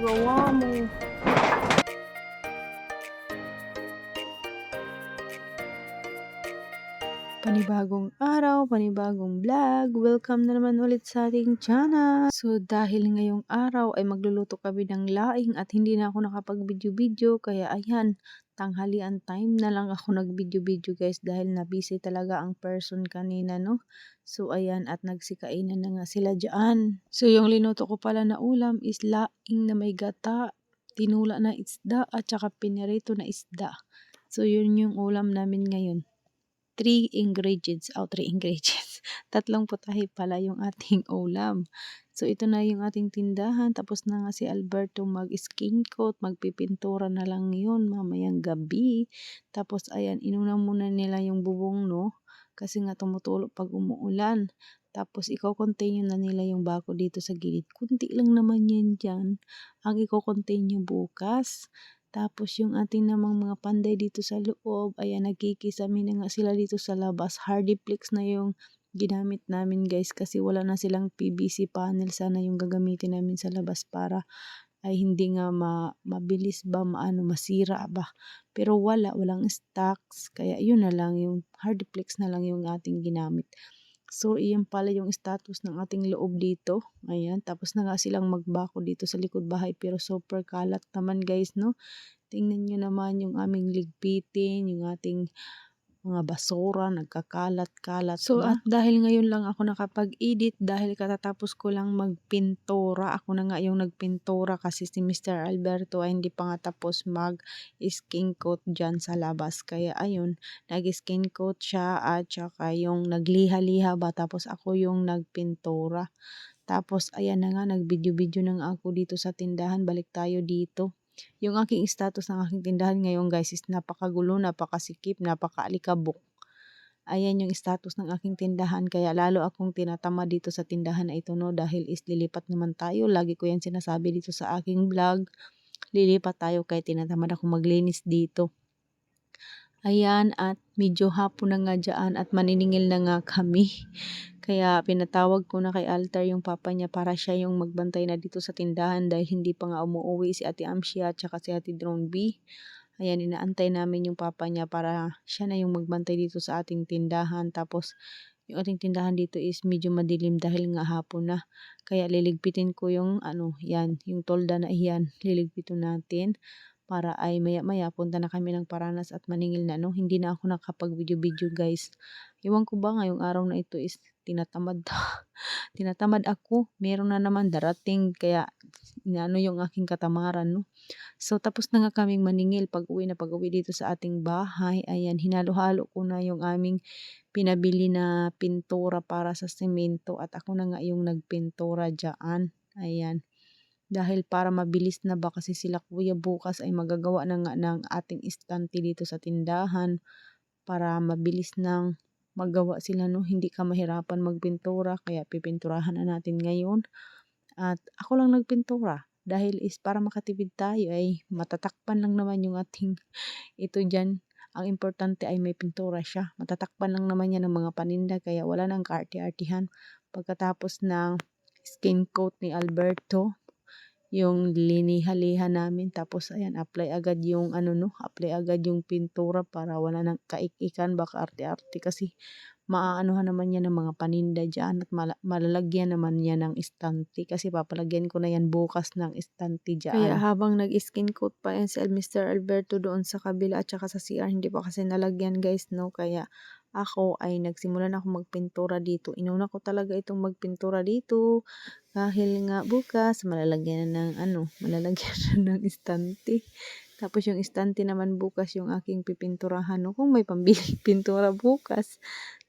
ginagawa mo? Panibagong araw, panibagong vlog. Welcome na naman ulit sa ating channel. So dahil ngayong araw ay magluluto kami ng laing at hindi na ako nakapag-video-video kaya ayan, tanghalian time na lang ako nag-video-video guys dahil na busy talaga ang person kanina no. So ayan at nagsikainan na nga sila dyan. So yung linuto ko pala na ulam is laing na may gata, tinula na isda at saka pinirito na isda. So yun yung ulam namin ngayon. Three ingredients, oh three ingredients. Tatlong putahe pala yung ating ulam. So ito na yung ating tindahan. Tapos na nga si Alberto mag-skin coat, magpipintura na lang yun mamayang gabi. Tapos ayan, inuna muna nila yung bubong no. Kasi nga tumutulo pag umuulan. Tapos iko-continue na nila yung bako dito sa gilid. Kunti lang naman yan dyan. Ang iko-continue bukas. Tapos yung ating namang mga panday dito sa loob, ayan nagkikisami na nga sila dito sa labas. Hardiplex na yung ginamit namin guys kasi wala na silang PVC panel. Sana yung gagamitin namin sa labas para ay hindi nga ma, mabilis ba maano masira ba. Pero wala, walang stocks. Kaya yun na lang yung hardiplex na lang yung ating ginamit. So, iyan pala yung status ng ating loob dito. Ayan, tapos na nga silang magbako dito sa likod bahay pero super kalat naman guys, no? Tingnan nyo naman yung aming ligpitin, yung ating mga basura, nagkakalat-kalat So, na. at dahil ngayon lang ako nakapag-edit, dahil katatapos ko lang magpintura, ako na nga yung nagpintura kasi si Mr. Alberto ay hindi pa nga tapos mag-skin coat dyan sa labas. Kaya ayun, nag-skin coat siya at saka yung nagliha-liha ba tapos ako yung nagpintura. Tapos ayan na nga, nag-video-video na nga ako dito sa tindahan, balik tayo dito. Yung aking status ng aking tindahan ngayon guys is napakagulo, napakasikip, napakaalikabok. Ayan yung status ng aking tindahan kaya lalo akong tinatama dito sa tindahan na ito no dahil is lilipat naman tayo. Lagi ko yan sinasabi dito sa aking vlog. Lilipat tayo kaya tinatamad ako maglinis dito. Ayan at medyo hapon na nga dyan at maniningil na nga kami. Kaya pinatawag ko na kay Altar yung papa niya para siya yung magbantay na dito sa tindahan dahil hindi pa nga umuwi si Ate Amshia at saka si Ate Drone B. Ayan, inaantay namin yung papa niya para siya na yung magbantay dito sa ating tindahan. Tapos, yung ating tindahan dito is medyo madilim dahil nga hapon na. Kaya liligpitin ko yung ano, yan, yung tolda na iyan, liligpitin natin para ay maya-maya punta na kami ng Paranas at maningil na no. Hindi na ako nakapag-video-video guys. Iwan ko ba ngayong araw na ito is tinatamad. tinatamad ako. Meron na naman darating kaya inaano yung aking katamaran no. So tapos na nga kaming maningil pag uwi na pag uwi dito sa ating bahay. Ayan hinalo-halo ko na yung aming pinabili na pintura para sa semento at ako na nga yung nagpintura dyan. Ayan dahil para mabilis na ba kasi sila kuya bukas ay magagawa na nga ng ating istante dito sa tindahan para mabilis nang magawa sila no? Hindi ka mahirapan magpintura kaya pipinturahan na natin ngayon. At ako lang nagpintura dahil is para makatipid tayo ay matatakpan lang naman yung ating ito dyan. Ang importante ay may pintura siya. Matatakpan lang naman yan ng mga paninda kaya wala nang kaarti-artihan pagkatapos ng skin coat ni Alberto yung liniha-liha namin tapos ayan apply agad yung ano no apply agad yung pintura para wala nang kaikikan baka arte-arte kasi maaanuhan naman yan ng mga paninda dyan at mal malalagyan naman yan ng istante kasi papalagyan ko na yan bukas ng istante dyan. Kaya habang nag-skin coat pa yan si Mr. Alberto doon sa kabila at saka sa CR hindi pa kasi nalagyan guys no kaya ako ay nagsimula na ako magpintura dito. Inuna ko talaga itong magpintura dito dahil nga bukas malalagyan na ng ano, malalagyan na ng istante. Tapos yung istante naman bukas yung aking pipinturahan no, kung may pambili pintura bukas.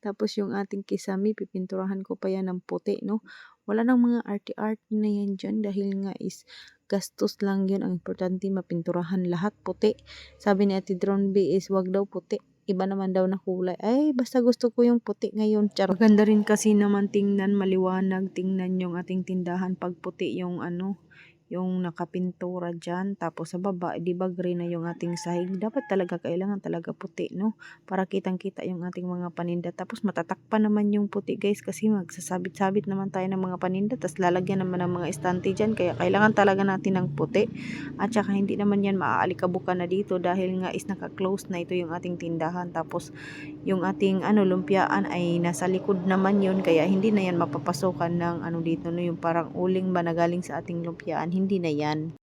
Tapos yung ating kisami pipinturahan ko pa yan ng puti no. Wala nang mga arte-arte na yan dyan dahil nga is gastos lang yun. Ang importante mapinturahan lahat puti. Sabi ni Ate Drone B is wag daw puti iba naman daw na kulay. Ay, basta gusto ko yung puti ngayon. Char. Maganda rin kasi naman tingnan, maliwanag, tingnan yung ating tindahan pag puti yung ano, yung nakapintura dyan. Tapos sa baba, di ba green na yung ating sahig. Dapat talaga, kailangan talaga puti, no? Para kitang-kita yung ating mga paninda. Tapos matatakpan naman yung puti guys kasi magsasabit-sabit naman tayo ng mga paninda. Tapos lalagyan naman ng mga estante dyan. Kaya kailangan talaga natin ng puti. At saka hindi naman yan maaalikabukan na dito dahil nga is naka-close na ito yung ating tindahan. Tapos yung ating ano lumpiaan ay nasa likod naman yun. Kaya hindi na yan mapapasokan ng ano dito, no? Yung parang uling ba na galing sa ating lumpiaan. Hindi na yan.